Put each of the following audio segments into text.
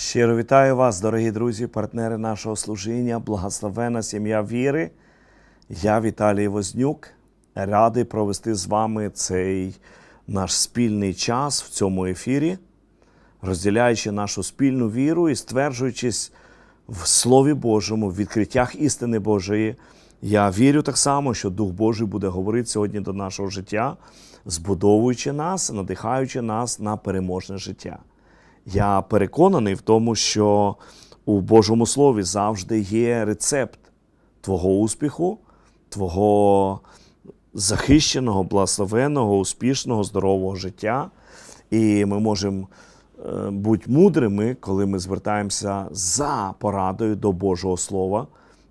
Щиро вітаю вас, дорогі друзі, партнери нашого служіння, благословена сім'я віри. Я Віталій Вознюк, радий провести з вами цей наш спільний час в цьому ефірі, розділяючи нашу спільну віру і стверджуючись в Слові Божому, в відкриттях істини Божої. Я вірю так само, що Дух Божий буде говорити сьогодні до нашого життя, збудовуючи нас, надихаючи нас на переможне життя. Я переконаний в тому, що у Божому Слові завжди є рецепт твого успіху, твого захищеного, благословеного, успішного, здорового життя. І ми можемо е, бути мудрими, коли ми звертаємося за порадою до Божого Слова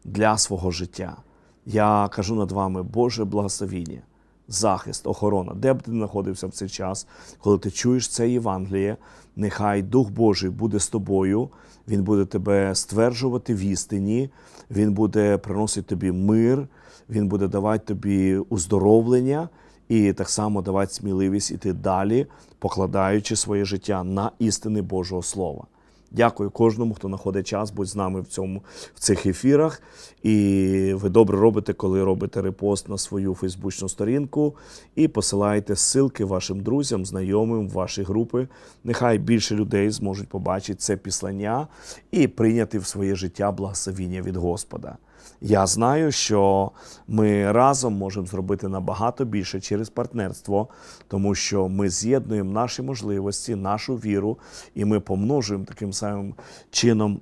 для свого життя. Я кажу над вами Боже благословіння, захист, охорона, де б ти знаходився в цей час, коли ти чуєш це Євангеліє, нехай Дух Божий буде з тобою, Він буде тебе стверджувати в істині, Він буде приносити тобі мир, Він буде давати тобі уздоровлення і так само давати сміливість іти далі, покладаючи своє життя на істини Божого Слова. Дякую кожному, хто знаходить час, будь з нами в цьому в цих ефірах. І ви добре робите, коли робите репост на свою фейсбучну сторінку і посилаєте ссылки вашим друзям, знайомим ваші групи. Нехай більше людей зможуть побачити це післання і прийняти в своє життя благословіння від Господа. Я знаю, що ми разом можемо зробити набагато більше через партнерство, тому що ми з'єднуємо наші можливості, нашу віру, і ми помножуємо таким самим чином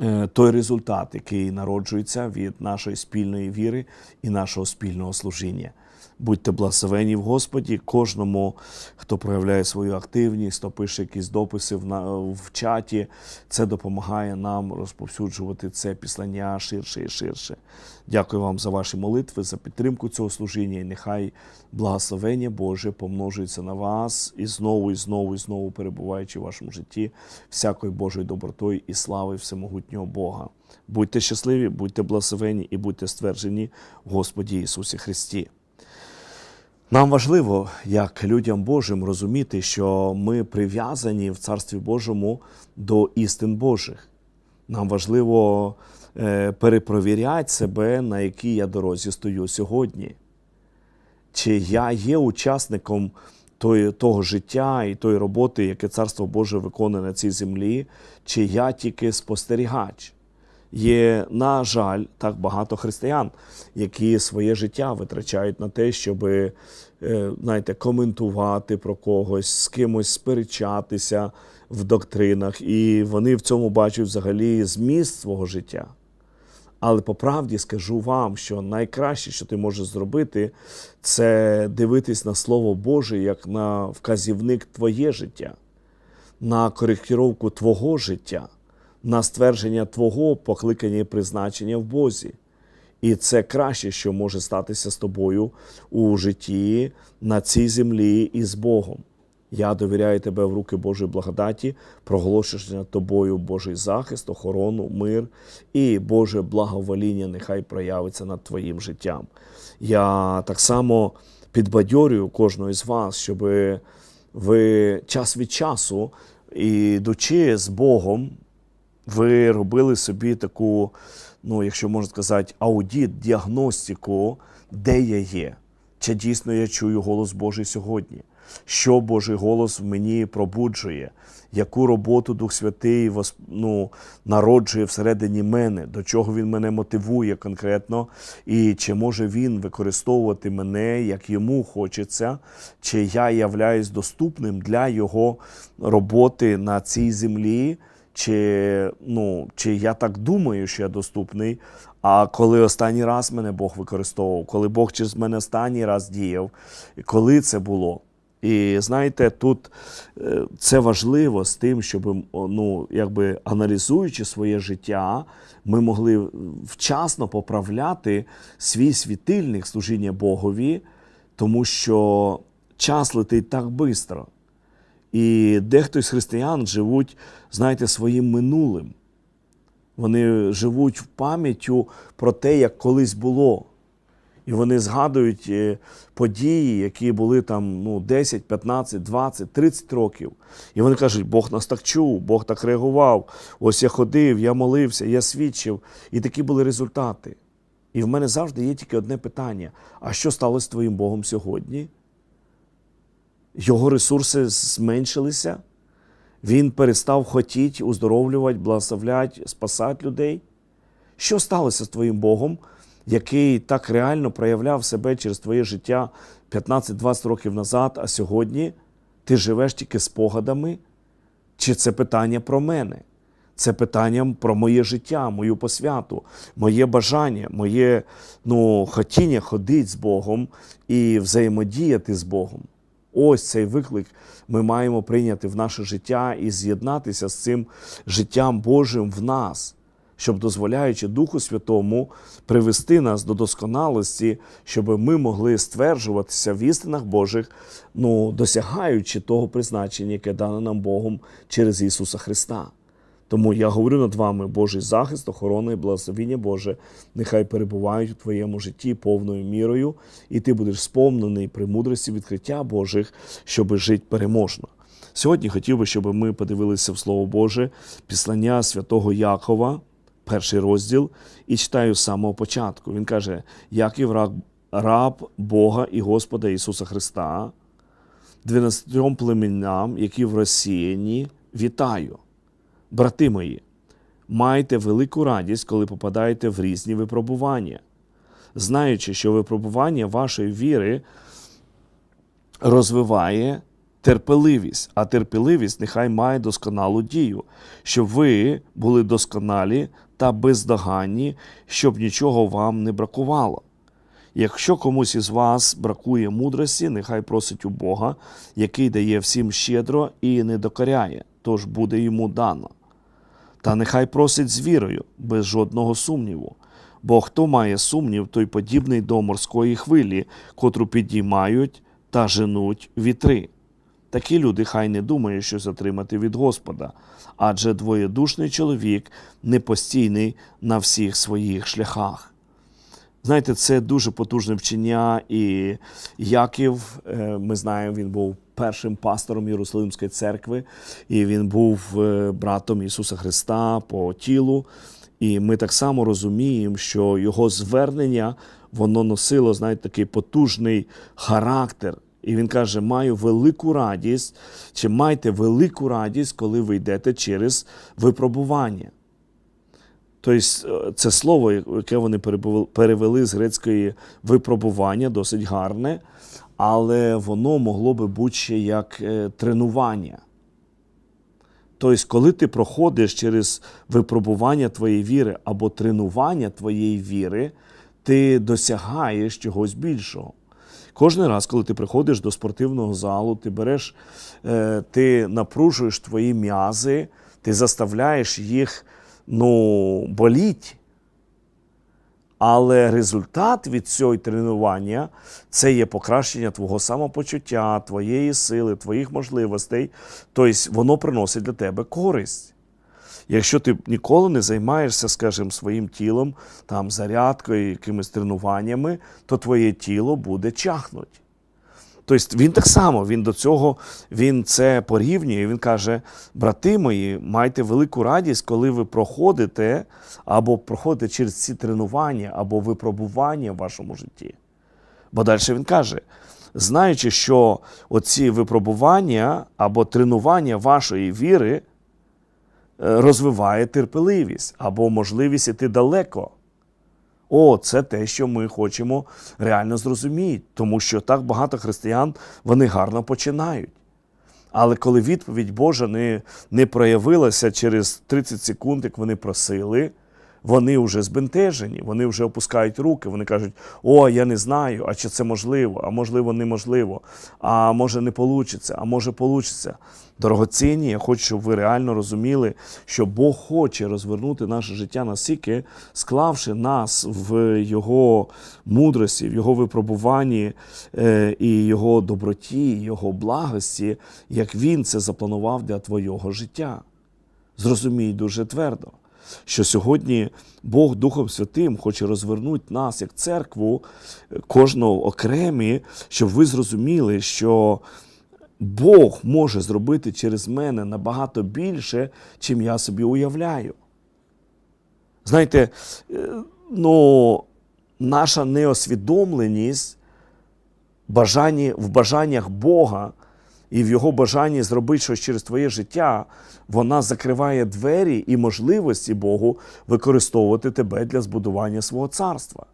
е, той результат, який народжується від нашої спільної віри і нашого спільного служіння. Будьте благословені в Господі, кожному, хто проявляє свою активність, хто пише якісь дописи в, на, в чаті. Це допомагає нам розповсюджувати це післання ширше і ширше. Дякую вам за ваші молитви, за підтримку цього служіння. І нехай благословення Боже помножується на вас і знову, і знову, і знову перебуваючи в вашому житті всякою Божою добротою і слави всемогутнього Бога. Будьте щасливі, будьте благословені і будьте стверджені в Господі Ісусі Христі. Нам важливо, як людям Божим, розуміти, що ми прив'язані в Царстві Божому до істин Божих. Нам важливо е, перепровіряти себе, на якій я дорозі стою сьогодні. Чи я є учасником того життя і тої роботи, яке Царство Боже виконує на цій землі, чи я тільки спостерігач. Є, на жаль, так багато християн, які своє життя витрачають на те, щоб знаєте, коментувати про когось, з кимось сперечатися в доктринах, і вони в цьому бачать взагалі зміст свого життя. Але по правді скажу вам, що найкраще, що ти можеш зробити, це дивитись на Слово Боже як на вказівник твоє життя, на коректировку твого життя на ствердження Твого покликання і призначення в Бозі. І це краще, що може статися з тобою у житті на цій землі і з Богом. Я довіряю тебе в руки Божої благодаті, проголошуєш над тобою Божий захист, охорону, мир і Боже благовоління нехай проявиться над твоїм життям. Я так само підбадьорюю кожного з вас, щоб ви час від часу, ідучи з Богом, ви робили собі таку, ну, якщо можна сказати, аудіт, діагностику, де я є. Чи дійсно я чую голос Божий сьогодні? Що Божий голос в мені пробуджує, яку роботу Дух Святий ну, народжує всередині мене, до чого він мене мотивує конкретно, і чи може він використовувати мене, як йому хочеться, чи я являюсь доступним для його роботи на цій землі, чи, ну, чи я так думаю, що я доступний. А коли останній раз мене Бог використовував, коли Бог через мене останній раз діяв, коли це було. І знаєте, тут е, це важливо з тим, щоб ну, якби аналізуючи своє життя, ми могли вчасно поправляти свій світильник служіння Богові, тому що час летить так швидко. І дехто з християн живуть, знаєте, своїм минулим. Вони живуть в пам'яттю про те, як колись було. І вони згадують е, події, які були там ну, 10, 15, 20, 30 років. І вони кажуть, Бог нас так чув, Бог так реагував. Ось я ходив, я молився, я свідчив. І такі були результати. І в мене завжди є тільки одне питання: а що сталося з твоїм Богом сьогодні? Його ресурси зменшилися, він перестав хотіти уздоровлювати, благословляти, спасати людей. Що сталося з твоїм Богом, який так реально проявляв себе через твоє життя 15-20 років назад, а сьогодні ти живеш тільки спогадами? Чи це питання про мене? Це питання про моє життя, мою посвяту, моє бажання, моє ну, хотіння ходити з Богом і взаємодіяти з Богом. Ось цей виклик ми маємо прийняти в наше життя і з'єднатися з цим життям Божим в нас, щоб дозволяючи Духу Святому привести нас до досконалості, щоб ми могли стверджуватися в істинах Божих, ну, досягаючи того призначення, яке дане нам Богом через Ісуса Христа. Тому я говорю над вами, Божий захист, охорона і благословіння Боже, нехай перебувають у твоєму житті повною мірою, і ти будеш сповнений при мудрості відкриття Божих, щоби жити переможно. Сьогодні хотів би, щоб ми подивилися в Слово Боже, післання святого Якова, перший розділ, і читаю з самого початку. Він каже: Яків раб, раб Бога і Господа Ісуса Христа, дванадцятьом племенам, які в розсіяні, вітаю. Брати мої, майте велику радість, коли попадаєте в різні випробування, знаючи, що випробування вашої віри розвиває терпеливість, а терпеливість нехай має досконалу дію, щоб ви були досконалі та бездоганні, щоб нічого вам не бракувало. Якщо комусь із вас бракує мудрості, нехай просить у Бога, який дає всім щедро і не докоряє, тож буде йому дано. Та нехай просить з вірою, без жодного сумніву. Бо хто має сумнів, той подібний до морської хвилі, котру підіймають та женуть вітри. Такі люди хай не думають щось отримати від Господа, адже двоєдушний чоловік непостійний на всіх своїх шляхах. Знаєте, це дуже потужне вчення, і Яків, е, ми знаємо, він був першим пастором Єрусалимської церкви, і він був е, братом Ісуса Христа по тілу. І ми так само розуміємо, що його звернення воно носило, знаєте, такий потужний характер. І він каже: маю велику радість, чи майте велику радість, коли ви йдете через випробування. Тобто, це слово, яке вони перевели з грецької випробування, досить гарне, але воно могло би бути ще як е, тренування. Тобто, коли ти проходиш через випробування твоєї віри або тренування твоєї віри, ти досягаєш чогось більшого. Кожен раз, коли ти приходиш до спортивного залу, ти береш, е, ти напружуєш твої м'язи, ти заставляєш їх ну, боліть. Але результат від цього тренування це є покращення твого самопочуття, твоєї сили, твоїх можливостей. Тобто воно приносить для тебе користь. Якщо ти ніколи не займаєшся, скажімо, своїм тілом, там, зарядкою, якимись тренуваннями, то твоє тіло буде чахнути. Тобто він так само, він до цього він це порівнює. Він каже: брати мої, майте велику радість, коли ви проходите або проходите через ці тренування, або випробування в вашому житті. Бо далі він каже: знаючи, що оці випробування або тренування вашої віри е, розвиває терпеливість або можливість іти далеко. О, це те, що ми хочемо реально зрозуміти, тому що так багато християн вони гарно починають. Але коли відповідь Божа не, не проявилася через 30 секунд, як вони просили, вони вже збентежені, вони вже опускають руки, вони кажуть, о, я не знаю, а чи це можливо, а можливо, неможливо, а може не вийде, а може вийде. Дорогоцінні, я хочу, щоб ви реально розуміли, що Бог хоче розвернути наше життя настільки, склавши нас в Його мудрості, в Його випробуванні е, і Його доброті, Його благості, як Він це запланував для твого життя. Зрозумій дуже твердо. Що сьогодні Бог Духом Святим хоче розвернути нас як церкву, е, кожного окремі, щоб ви зрозуміли, що Бог може зробити через мене набагато більше, чим я собі уявляю. Знаєте, е, ну, наша неосвідомленість в бажаннях Бога і в його бажанні зробити щось через твоє життя, вона закриває двері і можливості Богу використовувати тебе для збудування свого царства.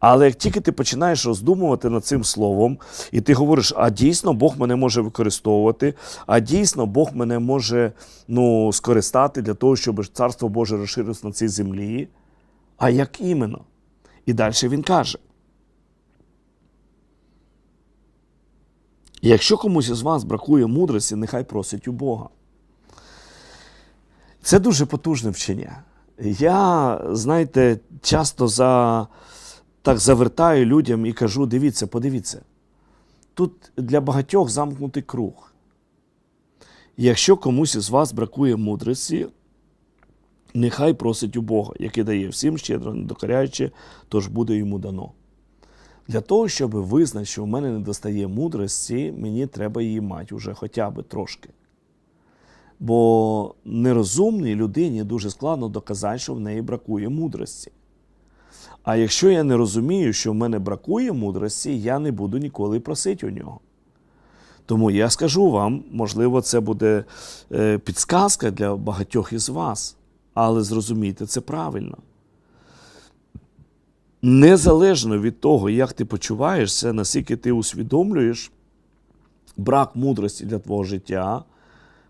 Але як тільки ти починаєш роздумувати над цим словом, і ти говориш, а дійсно Бог мене може використовувати, а дійсно Бог мене може ну, скористати для того, щоб царство Боже розширилось на цій землі. А як іменно? І далі він каже: якщо комусь із вас бракує мудрості, нехай просить у Бога. Це дуже потужне вчення. Я, знаєте, часто за, так завертаю людям і кажу: дивіться, подивіться, тут для багатьох замкнутий круг. Якщо комусь із вас бракує мудрості, нехай просить у Бога, який дає всім щедро, не докоряючи, тож буде йому дано. Для того, щоб визнати, що в мене не достає мудрості, мені треба її мати уже хоча б трошки. Бо нерозумній людині дуже складно доказати, що в неї бракує мудрості. А якщо я не розумію, що в мене бракує мудрості, я не буду ніколи просити у нього. Тому я скажу вам, можливо, це буде е, підсказка для багатьох із вас, але зрозумійте це правильно. Незалежно від того, як ти почуваєшся, наскільки ти усвідомлюєш брак мудрості для твого життя,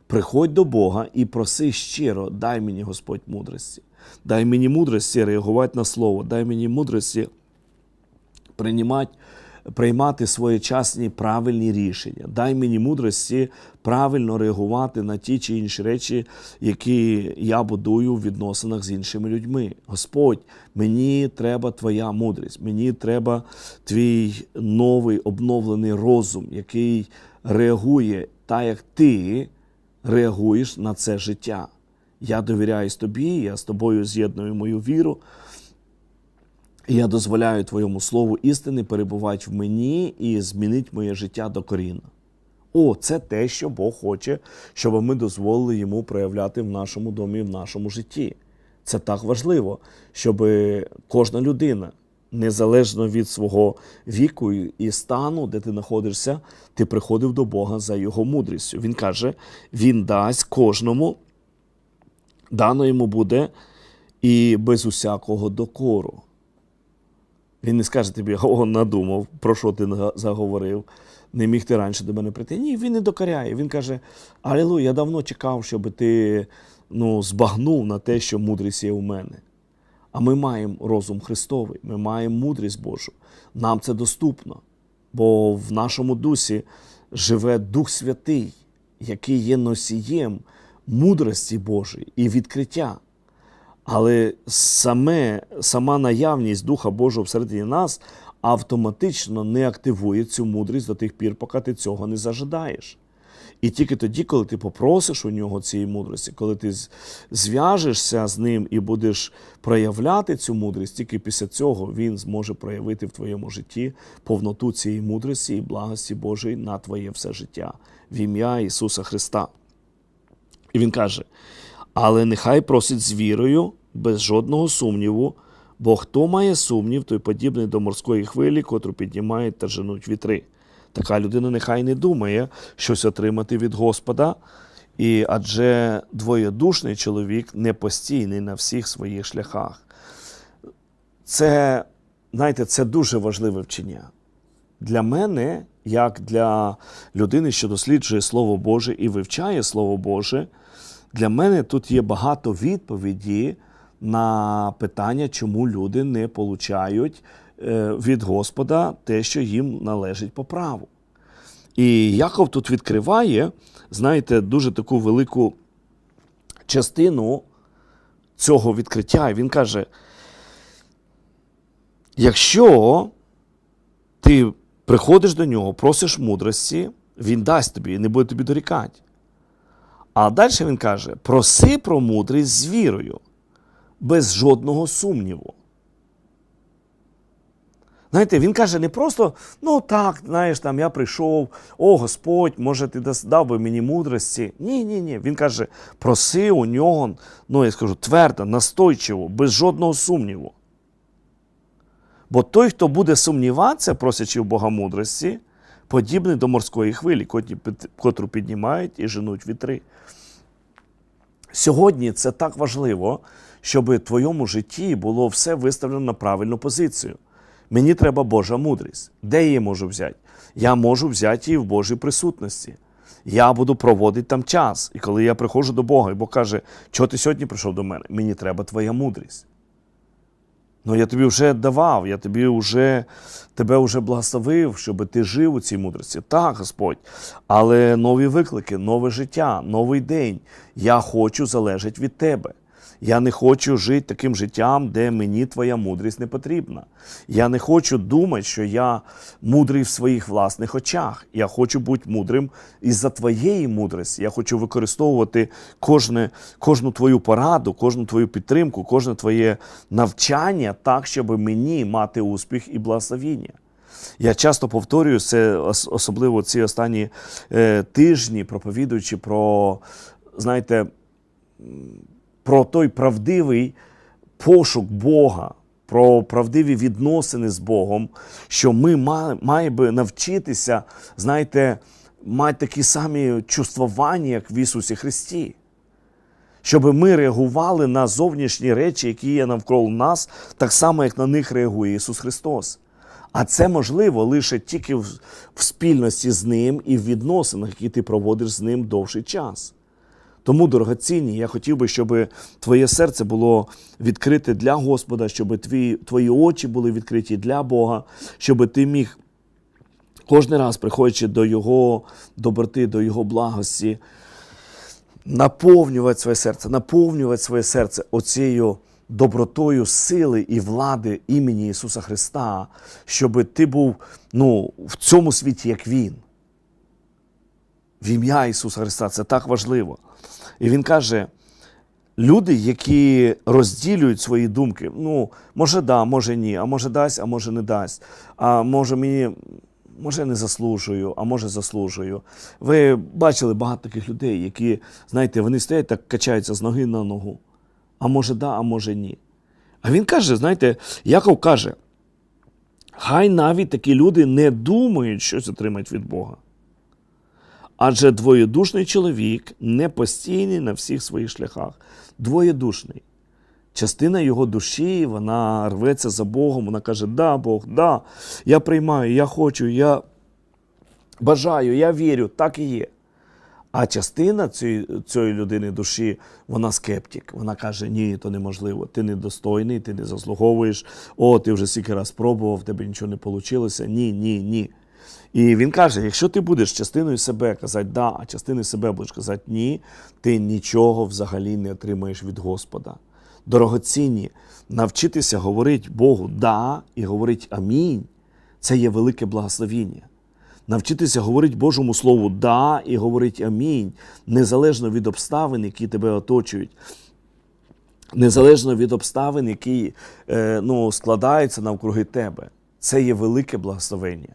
приходь до Бога і проси щиро, дай мені Господь мудрості. Дай мені мудрості реагувати на слово, дай мені мудрості приймати, приймати своєчасні правильні рішення. Дай мені мудрості правильно реагувати на ті чи інші речі, які я будую в відносинах з іншими людьми. Господь, мені треба Твоя мудрість, мені треба твій новий обновлений розум, який реагує так, як ти реагуєш на це життя. Я довіряюсь тобі, я з тобою з'єдную мою віру. Я дозволяю Твоєму слову істини перебувати в мені і змінити моє життя до докорінно. О, це те, що Бог хоче, щоб ми дозволили йому проявляти в нашому домі, в нашому житті. Це так важливо, щоб кожна людина, незалежно від свого віку і стану, де ти знаходишся, ти приходив до Бога за його мудрістю. Він каже: Він дасть кожному, дано йому буде і без усякого докору. Він не скаже тобі, о, надумав, про що ти заговорив, не міг ти раніше до мене прийти. Ні, він не докоряє. Він каже: Алілуя, я давно чекав, щоб ти ну, збагнув на те, що мудрість є у мене. А ми маємо розум Христовий, ми маємо мудрість Божу. Нам це доступно, бо в нашому дусі живе Дух Святий, який є носієм мудрості Божої і відкриття. Але саме, сама наявність Духа Божого всередині нас автоматично не активує цю мудрість до тих пір, поки ти цього не зажадаєш. І тільки тоді, коли ти попросиш у нього цієї мудрості, коли ти зв'яжешся з ним і будеш проявляти цю мудрість, тільки після цього він зможе проявити в твоєму житті повноту цієї мудрості і благості Божої на твоє все життя в ім'я Ісуса Христа. І Він каже: але нехай просить з вірою, без жодного сумніву, бо хто має сумнів, той подібний до морської хвилі, котру піднімають та женуть вітри. Така людина нехай не думає щось отримати від Господа, і адже двоєдушний чоловік не постійний на всіх своїх шляхах. Це, знаєте, це дуже важливе вчення. Для мене, як для людини, що досліджує Слово Боже і вивчає Слово Боже, для мене тут є багато відповіді на питання, чому люди не получають від Господа те, що їм належить по праву. І Яков тут відкриває, знаєте, дуже таку велику частину цього відкриття. І він каже: якщо ти приходиш до нього, просиш мудрості, він дасть тобі і не буде тобі дорікати. А далі він каже: проси про мудрість з вірою. без жодного сумніву. Знаєте, він каже не просто, ну так, знаєш, там я прийшов, о Господь, може, ти дав би мені мудрості. Ні, ні, ні. Він каже, проси у нього, ну я скажу, твердо, настойчиво, без жодного сумніву. Бо той, хто буде сумніватися, просячи в Бога мудрості, подібний до морської хвилі, котру піднімають і женуть вітри. Сьогодні це так важливо, щоб в твоєму житті було все виставлено на правильну позицію. Мені треба Божа мудрість. Де я її можу взяти? Я можу взяти її в Божій присутності. Я буду проводити там час. І коли я приходжу до Бога, і Бог каже, чого ти сьогодні прийшов до мене? Мені треба твоя мудрість. Ну, я тобі вже давав, я тобі вже тебе вже благословив, щоб ти жив у цій мудрості. Так, Господь. Але нові виклики, нове життя, новий день. Я хочу залежати від тебе. Я не хочу жити таким життям, де мені твоя мудрість не потрібна. Я не хочу думати, що я мудрий в своїх власних очах. Я хочу бути мудрим із-за твоєї мудрості. Я хочу використовувати кожне, кожну твою пораду, кожну твою підтримку, кожне твоє навчання так, щоб мені мати успіх і благословіння. Я часто повторюю це, особливо ці останні е, тижні, проповідуючи про, знаєте, про той правдивий пошук Бога, про правдиві відносини з Богом, що ми ма- маємо навчитися, знаєте, мати такі самі чувствування, як в Ісусі Христі. Щоб ми реагували на зовнішні речі, які є навколо нас, так само, як на них реагує Ісус Христос. А це можливо лише тільки в спільності з Ним і в відносинах, які ти проводиш з Ним довший час. Тому, дорогоцінні, я хотів би, щоб твоє серце було відкрите для Господа, щоб твої, твої очі були відкриті для Бога, щоб ти міг кожен раз, приходячи до Його доброти, до Його благості, наповнювати своє серце, наповнювати своє серце оцією добротою сили і влади імені Ісуса Христа, щоб ти був ну, в цьому світі, як Він. В ім'я Ісуса Христа це так важливо. І Він каже: люди, які розділюють свої думки, ну, може, да, може ні, а може дасть, а може не дасть, а може мені. Може, не заслужую, а може заслужую. Ви бачили багато таких людей, які, знаєте, вони стоять так качаються з ноги на ногу. А може да, а може ні. А він каже: знаєте, Яков каже: хай навіть такі люди не думають щось отримати від Бога. Адже двоєдушний чоловік не постійний на всіх своїх шляхах. Двоєдушний. Частина його душі, вона рветься за Богом, вона каже: Да, Бог, да, я приймаю, я хочу, я бажаю, я вірю, так і є. А частина цієї, цієї людини душі, вона скептик. Вона каже: ні, то неможливо. Ти недостойний, ти не заслуговуєш. О, ти вже стільки раз пробував, в тебе нічого не вийшло. Ні, ні, ні. І він каже: якщо ти будеш частиною себе казати да, а частиною себе будеш казати ні, ти нічого взагалі не отримаєш від Господа. Дорогоцінні, навчитися говорити Богу да і говорити амінь це є велике благословіння. Навчитися говорити Божому Слову да і говорити амінь, незалежно від обставин, які тебе оточують. Незалежно від обставин, які е, ну, складаються навкруги тебе. Це є велике благословення.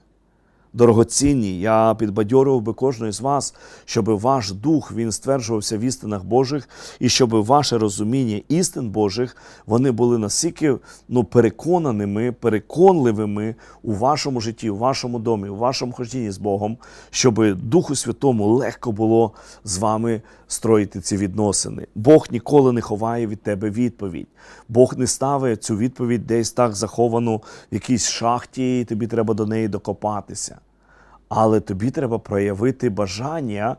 Дорогоцінні, я підбадьорював би кожного з вас, щоб ваш дух він стверджувався в істинах Божих, і щоб ваше розуміння істин Божих вони були настільки ну, переконаними, переконливими у вашому житті, у вашому домі, у вашому хождінні з Богом, щоб Духу Святому легко було з вами строїти ці відносини. Бог ніколи не ховає від тебе відповідь. Бог не ставить цю відповідь десь так заховану в якійсь шахті, і тобі треба до неї докопатися. Але тобі треба проявити бажання,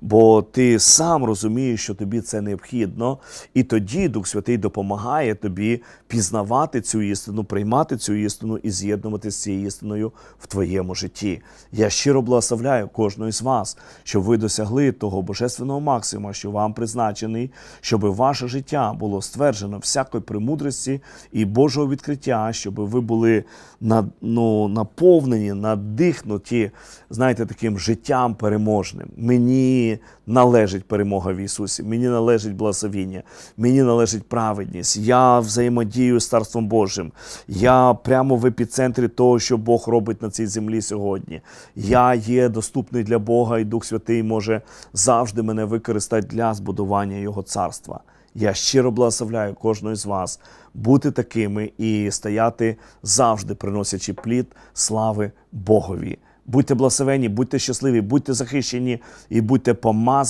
бо ти сам розумієш, що тобі це необхідно, і тоді Дух Святий допомагає тобі пізнавати цю істину, приймати цю істину і з'єднувати з цією істиною в твоєму житті. Я щиро благословляю кожного з вас, щоб ви досягли того божественного максима, що вам призначений, щоб ваше життя було стверджено всякої премудрості і Божого відкриття, щоб ви були на, ну, наповнені, надихнуті знаєте, таким життям переможним. Мені належить перемога в Ісусі, мені належить благословіння, мені належить праведність. Я взаємодію з Царством Божим. Я прямо в епіцентрі того, що Бог робить на цій землі сьогодні. Я є доступний для Бога, і Дух Святий може завжди мене використати для збудування Його царства. Я щиро благословляю кожного з вас бути такими і стояти завжди, приносячи плід слави Богові. Будьте благословені, будьте щасливі, будьте захищені і будьте помазані.